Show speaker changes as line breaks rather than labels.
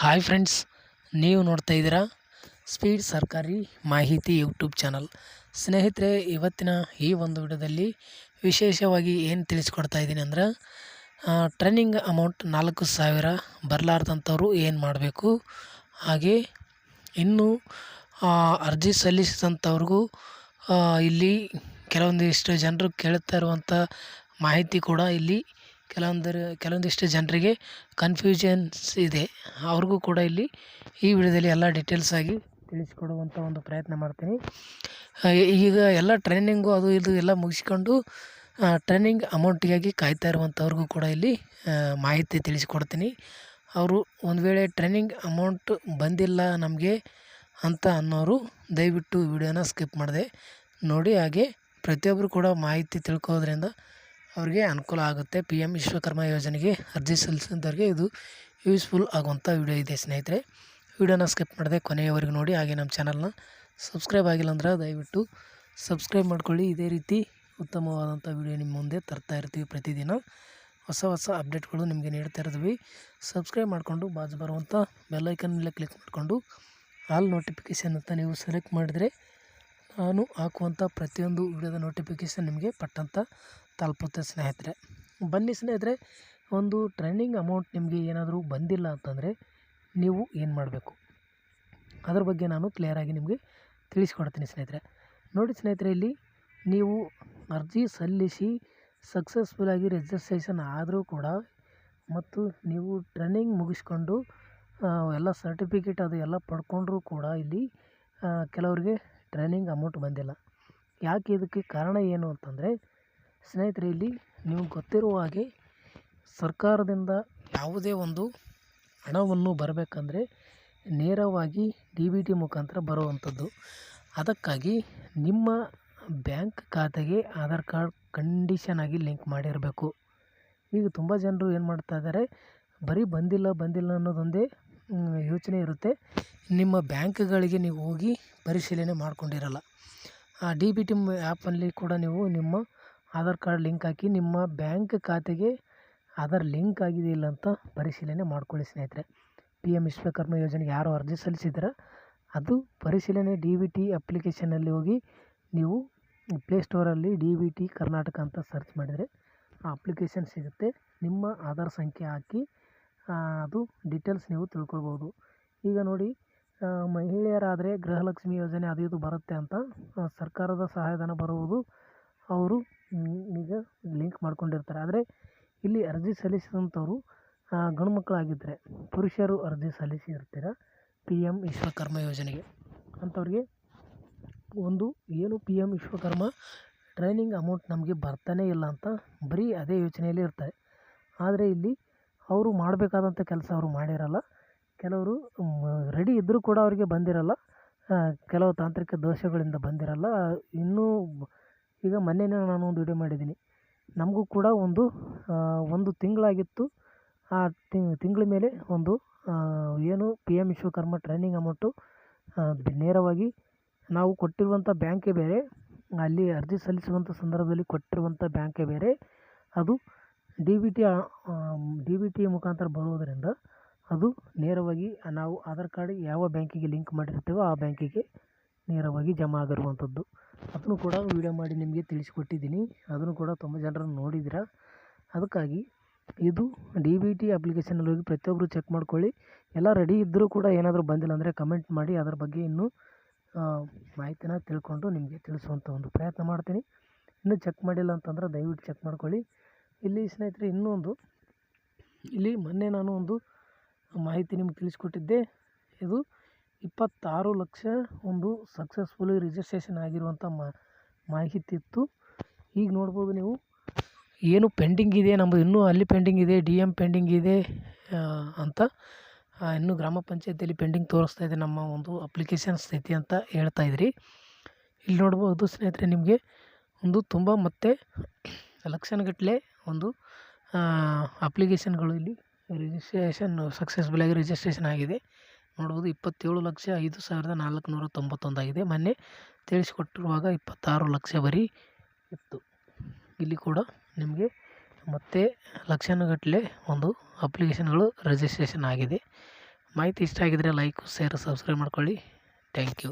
Hi friends, ನೀವು ನೋಡ್ತಾ ಇದ್ದೀರಾ ಸ್ಪೀಡ್ ಸರ್ಕಾರಿ ಮಾಹಿತಿ ಯೂಟ್ಯೂಬ್ ಚಾನಲ್. ಸ್ನೇಹಿತರೆ, ಇವತ್ತಿನ ಈ ಒಂದು ವಿಡಿಯೋದಲ್ಲಿ ವಿಶೇಷವಾಗಿ ಏನು ತಿಳಿಸ್ಕೊಡ್ತಾ ಇದ್ದೀನಿ ಅಂದ್ರೆ ಟ್ರೈನಿಂಗ್ ಅಮೌಂಟ್ ನಾಲ್ಕು ಸಾವಿರ ಬರಲಾರ್ದಂಥವ್ರು ಏನು ಮಾಡಬೇಕು, ಹಾಗೆ ಇನ್ನೂ ಅರ್ಜಿ ಸಲ್ಲಿಸಿದಂಥವ್ರಿಗೂ ಇಲ್ಲಿ ಕೆಲವೊಂದಿಷ್ಟು ಜನರು ಕೇಳ್ತಾ ಇರುವಂಥ ಮಾಹಿತಿ ಕೂಡ ಇಲ್ಲಿ ಕೆಲವೊಂದರ, ಕೆಲವೊಂದಿಷ್ಟು ಜನರಿಗೆ ಕನ್ಫ್ಯೂಷನ್ಸ್ ಇದೆ. ಅವ್ರಿಗೂ ಕೂಡ ಇಲ್ಲಿ ಈ ವಿಡಿಯೋದಲ್ಲಿ ಎಲ್ಲ ಡೀಟೇಲ್ಸ್ ಆಗಿ ತಿಳಿಸ್ಕೊಡುವಂಥ ಒಂದು ಪ್ರಯತ್ನ ಮಾಡ್ತೀನಿ. ಈಗ ಎಲ್ಲ ಟ್ರೈನಿಂಗು ಅದು ಇದು ಎಲ್ಲ ಮುಗಿಸ್ಕೊಂಡು ಟ್ರೈನಿಂಗ್ ಅಮೌಂಟಿಗಾಗಿ ಕಾಯ್ತಾ ಇರುವಂಥವ್ರಿಗೂ ಕೂಡ ಇಲ್ಲಿ ಮಾಹಿತಿ ತಿಳಿಸ್ಕೊಡ್ತೀನಿ. ಅವರು ಒಂದು ವೇಳೆ ಟ್ರೈನಿಂಗ್ ಅಮೌಂಟ್ ಬಂದಿಲ್ಲ ನಮಗೆ ಅಂತ ಅನ್ನೋರು ದಯವಿಟ್ಟು ವಿಡಿಯೋನ ಸ್ಕಿಪ್ ಮಾಡಿದೆ. ನೋಡಿ ಹಾಗೆ ಪ್ರತಿಯೊಬ್ಬರು ಕೂಡ ಮಾಹಿತಿ ತಿಳ್ಕೊಳ್ಳೋದ್ರಿಂದ ಅವ್ರಿಗೆ ಅನುಕೂಲ ಆಗುತ್ತೆ. ಪಿ ಎಂ ವಿಶ್ವಕರ್ಮ ಯೋಜನೆಗೆ ಅರ್ಜಿ ಸಲ್ಲಿಸಿದವ್ರಿಗೆ ಇದು ಯೂಸ್ಫುಲ್ ಆಗುವಂಥ ವಿಡಿಯೋ ಇದೆ ಸ್ನೇಹಿತರೆ. ವಿಡಿಯೋನ ಸ್ಕಿಪ್ ಮಾಡಿದೆ ಕೊನೆಯವರೆಗೂ ನೋಡಿ. ಹಾಗೆ ನಮ್ಮ ಚಾನಲ್ನ ಸಬ್ಸ್ಕ್ರೈಬ್ ಆಗಿಲ್ಲ ಅಂದ್ರೆ ದಯವಿಟ್ಟು ಸಬ್ಸ್ಕ್ರೈಬ್ ಮಾಡ್ಕೊಳ್ಳಿ. ಇದೇ ರೀತಿ ಉತ್ತಮವಾದಂಥ ವಿಡಿಯೋ ನಿಮ್ಮ ಮುಂದೆ ತರ್ತಾ ಇರ್ತೀವಿ ಪ್ರತಿದಿನ. ಹೊಸ ಹೊಸ ಅಪ್ಡೇಟ್ಗಳು ನಿಮಗೆ ನೀಡ್ತಾ ಇರ್ತೀವಿ. ಸಬ್ಸ್ಕ್ರೈಬ್ ಮಾಡಿಕೊಂಡು ಬಾಜು ಬರುವಂಥ ಬೆಲ್ಲೈಕನ್ನೆಲ್ಲ ಕ್ಲಿಕ್ ಮಾಡಿಕೊಂಡು ಆಲ್ ನೋಟಿಫಿಕೇಷನ್ ಅಂತ ನೀವು ಸೆಲೆಕ್ಟ್ ಮಾಡಿದರೆ ನಾನು ಹಾಕುವಂಥ ಪ್ರತಿಯೊಂದು ವಿಡಿಯೋದ ನೋಟಿಫಿಕೇಷನ್ ನಿಮಗೆ ಪಟ್ಟಂತ ತಲುಪುತ್ತೆ ಸ್ನೇಹಿತರೆ. ಬನ್ನಿ ಸ್ನೇಹಿತರೆ, ಒಂದು ಟ್ರೈನಿಂಗ್ ಅಮೌಂಟ್ ನಿಮಗೆ ಏನಾದರೂ ಬಂದಿಲ್ಲ ಅಂತಂದರೆ ನೀವು ಏನು ಮಾಡಬೇಕು? ಅದ್ರ ಬಗ್ಗೆ ನಾನು ಕ್ಲಿಯರಾಗಿ ನಿಮಗೆ ತಿಳಿಸ್ಕೊಡ್ತೀನಿ ಸ್ನೇಹಿತರೆ. ನೋಡಿ ಸ್ನೇಹಿತರೆ, ಇಲ್ಲಿ ನೀವು ಅರ್ಜಿ ಸಲ್ಲಿಸಿ ಸಕ್ಸಸ್ಫುಲ್ಲಾಗಿ ರಿಜಿಸ್ಟ್ರೇಷನ್ ಆದರೂ ಕೂಡ ಮತ್ತು ನೀವು ಟ್ರೈನಿಂಗ್ ಮುಗಿಸ್ಕೊಂಡು ಎಲ್ಲ ಸರ್ಟಿಫಿಕೇಟ್ ಅದು ಎಲ್ಲ ಪಡ್ಕೊಂಡ್ರೂ ಕೂಡ ಇಲ್ಲಿ ಕೆಲವರಿಗೆ ಟ್ರೈನಿಂಗ್ ಅಮೌಂಟ್ ಬಂದಿಲ್ಲ. ಯಾಕೆ ಇದಕ್ಕೆ ಕಾರಣ ಏನು ಅಂತಂದರೆ ಸ್ನೇಹಿತರೆ, ಇಲ್ಲಿ ನೀವು ಗೊತ್ತಿರುವ ಹಾಗೆ ಸರ್ಕಾರದಿಂದ ಯಾವುದೇ ಒಂದು ಹಣವನ್ನು ಬರಬೇಕಂದ್ರೆ ನೇರವಾಗಿ ಡಿ ಬಿ ಟಿ ಮುಖಾಂತರ ಬರುವಂಥದ್ದು. ಅದಕ್ಕಾಗಿ ನಿಮ್ಮ ಬ್ಯಾಂಕ್ ಖಾತೆಗೆ ಆಧಾರ್ ಕಾರ್ಡ್ ಕಂಡೀಷನ್ ಆಗಿ ಲಿಂಕ್ ಮಾಡಿರಬೇಕು. ಈಗ ತುಂಬ ಜನರು ಏನು ಮಾಡ್ತಾ ಇದ್ದಾರೆ, ಬರೀ ಬಂದಿಲ್ಲ ಬಂದಿಲ್ಲ ಅನ್ನೋದೊಂದೇ ಯೋಚನೆ ಇರುತ್ತೆ. ನಿಮ್ಮ ಬ್ಯಾಂಕ್ಗಳಿಗೆ ನೀವು ಹೋಗಿ ಪರಿಶೀಲನೆ ಮಾಡಿಕೊಂಡಿರಲ್ಲ. ಆ ಡಿ ಬಿ ಟಿ ಆ್ಯಪಲ್ಲಿ ಕೂಡ ನೀವು ನಿಮ್ಮ ಆಧಾರ್ ಕಾರ್ಡ್ ಲಿಂಕ್ ಹಾಕಿ ನಿಮ್ಮ ಬ್ಯಾಂಕ್ ಖಾತೆಗೆ ಆಧಾರ್ ಲಿಂಕ್ ಆಗಿದೆ ಇಲ್ಲ ಅಂತ ಪರಿಶೀಲನೆ ಮಾಡ್ಕೊಳ್ಳಿ ಸ್ನೇಹಿತರೆ. ಪಿ ಎಂ ವಿಶ್ವಕರ್ಮ ಯೋಜನೆಗೆ ಯಾರು ಅರ್ಜಿ ಸಲ್ಲಿಸಿದ್ರೆ, ಅದು ಪರಿಶೀಲನೆ ಡಿ ವಿ ಟಿ ಅಪ್ಲಿಕೇಶನಲ್ಲಿ ಹೋಗಿ ನೀವು ಪ್ಲೇಸ್ಟೋರಲ್ಲಿ ಡಿ ವಿ ಟಿ ಕರ್ನಾಟಕ ಅಂತ ಸರ್ಚ್ ಮಾಡಿದರೆ ಆ ಅಪ್ಲಿಕೇಶನ್ ಸಿಗುತ್ತೆ. ನಿಮ್ಮ ಆಧಾರ್ ಸಂಖ್ಯೆ ಹಾಕಿ ಅದು ಡೀಟೇಲ್ಸ್ ನೀವು ತಿಳ್ಕೊಳ್ಬೋದು. ಈಗ ನೋಡಿ ಮಹಿಳೆಯರಾದರೆ ಗೃಹಲಕ್ಷ್ಮಿ ಯೋಜನೆ ಅದು ಇದು ಬರುತ್ತೆ ಅಂತ ಸರ್ಕಾರದ ಸಹಾಯಧನ ಬರುವುದು, ಅವರು ಈಗ ಲಿಂಕ್ ಮಾಡ್ಕೊಂಡಿರ್ತಾರೆ. ಆದರೆ ಇಲ್ಲಿ ಅರ್ಜಿ ಸಲ್ಲಿಸಿದಂಥವರು ಗಂಡು ಮಕ್ಕಳಾಗಿದ್ದರೆ ಪುರುಷರು ಅರ್ಜಿ ಸಲ್ಲಿಸಿರ್ತೀರ ಪಿ ಎಂ ವಿಶ್ವಕರ್ಮ ಯೋಜನೆಗೆ. ಅಂಥವ್ರಿಗೆ ಒಂದು, ಏನು P M Vishwakarma training amount ನಮಗೆ ಬರ್ತಾನೇ ಇಲ್ಲ ಅಂತ ಬರೀ ಅದೇ ಯೋಚನೆಯಲ್ಲಿ ಇರ್ತಾರೆ. ಆದರೆ ಇಲ್ಲಿ ಅವರು ಮಾಡಬೇಕಾದಂಥ ಕೆಲಸ ಅವರು ಮಾಡಿರಲ್ಲ. ಕೆಲವರು ರೆಡಿ ಇದ್ದರೂ ಕೂಡ ಅವರಿಗೆ ಬಂದಿರಲ್ಲ. ಕೆಲವು ತಾಂತ್ರಿಕ ದೋಷಗಳಿಂದ ಬಂದಿರಲ್ಲ. ಇನ್ನೂ ಈಗ ಮೊನ್ನೆನೇ ನಾನು ಒಂದು ವಿಡಿಯೋ ಮಾಡಿದ್ದೀನಿ. ನಮಗೂ ಕೂಡ ಒಂದು ಒಂದು ತಿಂಗಳಾಗಿತ್ತು. ಆ ತಿಂಗಳ ಮೇಲೆ ಒಂದು ಏನು P M Vishwakarma training amount ನೇರವಾಗಿ ನಾವು ಕೊಟ್ಟಿರುವಂಥ ಬ್ಯಾಂಕೇ ಬೇರೆ. ಅಲ್ಲಿ ಅರ್ಜಿ ಸಲ್ಲಿಸುವಂಥ ಸಂದರ್ಭದಲ್ಲಿ ಕೊಟ್ಟಿರುವಂಥ ಬ್ಯಾಂಕೇ ಬೇರೆ. ಅದು D B T D B T ಮುಖಾಂತರ ಬರುವುದರಿಂದ ಅದು ನೇರವಾಗಿ ನಾವು ಆಧಾರ್ ಕಾರ್ಡ್ ಯಾವ ಬ್ಯಾಂಕಿಗೆ ಲಿಂಕ್ ಮಾಡಿರ್ತೀವೋ ಆ ಬ್ಯಾಂಕಿಗೆ ನೇರವಾಗಿ ಜಮಾ ಆಗಿರುವಂಥದ್ದು. ಅದನ್ನು ಕೂಡ ವೀಡಿಯೋ ಮಾಡಿ ನಿಮಗೆ ತಿಳಿಸಿಕೊಟ್ಟಿದ್ದೀನಿ. ಅದನ್ನು ಕೂಡ ತುಂಬ ಜನರು ನೋಡಿದ್ದೀರ? ಅದಕ್ಕಾಗಿ ಇದು ಡಿ ಬಿ ಟಿ ಅಪ್ಲಿಕೇಶನಲ್ಲಿ ಹೋಗಿ ಪ್ರತಿಯೊಬ್ಬರು ಚೆಕ್ ಮಾಡ್ಕೊಳ್ಳಿ. ಎಲ್ಲ ರೆಡಿ ಇದ್ದರೂ ಕೂಡ ಏನಾದರೂ ಬಂದಿಲ್ಲ ಅಂದರೆ ಕಮೆಂಟ್ ಮಾಡಿ, ಅದರ ಬಗ್ಗೆ ಇನ್ನೂ ಮಾಹಿತಿನ ತಿಳ್ಕೊಂಡು ನಿಮಗೆ ತಿಳಿಸುವಂಥ ಒಂದು ಪ್ರಯತ್ನ ಮಾಡ್ತೀನಿ. ಇನ್ನೂ ಚೆಕ್ ಮಾಡಿಲ್ಲ ಅಂತಂದ್ರೆ ದಯವಿಟ್ಟು ಚೆಕ್ ಮಾಡ್ಕೊಳ್ಳಿ. ಇಲ್ಲಿ ಸ್ನೇಹಿತರೆ, ಇನ್ನೊಂದು, ಇಲ್ಲಿ ಮೊನ್ನೆ ನಾನು ಒಂದು ಮಾಹಿತಿ ನಿಮ್ಗೆ ತಿಳಿಸ್ಕೊಟ್ಟಿದ್ದೆ. ಇದು ಇಪ್ಪತ್ತಾರು ಲಕ್ಷ ಒಂದು ಸಕ್ಸಸ್ಫುಲಿ ರಿಜಿಸ್ಟ್ರೇಷನ್ ಆಗಿರುವಂಥ ಮಾಹಿತಿ ಇತ್ತು ಈಗ ನೋಡ್ಬೋದು ನೀವು, ಏನು ಪೆಂಡಿಂಗ್ ಇದೆ ನಮ್ಮದು ಇನ್ನೂ ಅಲ್ಲಿ ಪೆಂಡಿಂಗ್ ಇದೆ ಡಿ ಎಂ ಪೆಂಡಿಂಗ್ ಇದೆ ಅಂತ ಇನ್ನೂ ಗ್ರಾಮ ಪಂಚಾಯತಿಯಲ್ಲಿ ಪೆಂಡಿಂಗ್ ತೋರಿಸ್ತಾ ಇದೆ ನಮ್ಮ ಒಂದು ಅಪ್ಲಿಕೇಶನ್ ಸ್ಥಿತಿ ಅಂತ ಹೇಳ್ತಾ ಇದ್ರಿ. ಇಲ್ಲಿ ನೋಡ್ಬೋದು ಸ್ನೇಹಿತರೆ ನಿಮಗೆ ಒಂದು ತುಂಬ ಮತ್ತೆ ಲಕ್ಷಗಟ್ಟಲೆ ಒಂದು ಅಪ್ಲಿಕೇಶನ್ಗಳು ಇಲ್ಲಿ ರಿಜಿಸ್ಟ್ರೇಷನ್ ಸಕ್ಸಸ್ಫುಲ್ಲಾಗಿ ರಿಜಿಸ್ಟ್ರೇಷನ್ ಆಗಿದೆ. ನೋಡ್ಬೋದು ಇಪ್ಪತ್ತೇಳು ಲಕ್ಷ ಐದು ಸಾವಿರದ ನಾಲ್ಕುನೂರ ತೊಂಬತ್ತೊಂದಾಗಿದೆ. ಮೊನ್ನೆ ತಿಳಿಸಿಕೊಟ್ಟಿರುವಾಗ ಇಪ್ಪತ್ತಾರು ಲಕ್ಷ ಬರೀ ಇತ್ತು. ಇಲ್ಲಿ ಕೂಡ ನಿಮಗೆ ಮತ್ತೆ ಲಕ್ಷಾನುಗಟ್ಟಲೆ ಒಂದು ಅಪ್ಲಿಕೇಶನ್ಗಳು ರಿಜಿಸ್ಟ್ರೇಷನ್ ಆಗಿದೆ. ಮಾಹಿತಿ ಇಷ್ಟ ಆಗಿದರೆ ಲೈಕ್, ಶೇರ್, ಸಬ್ಸ್ಕ್ರೈಬ್ ಮಾಡ್ಕೊಳ್ಳಿ. Thank you.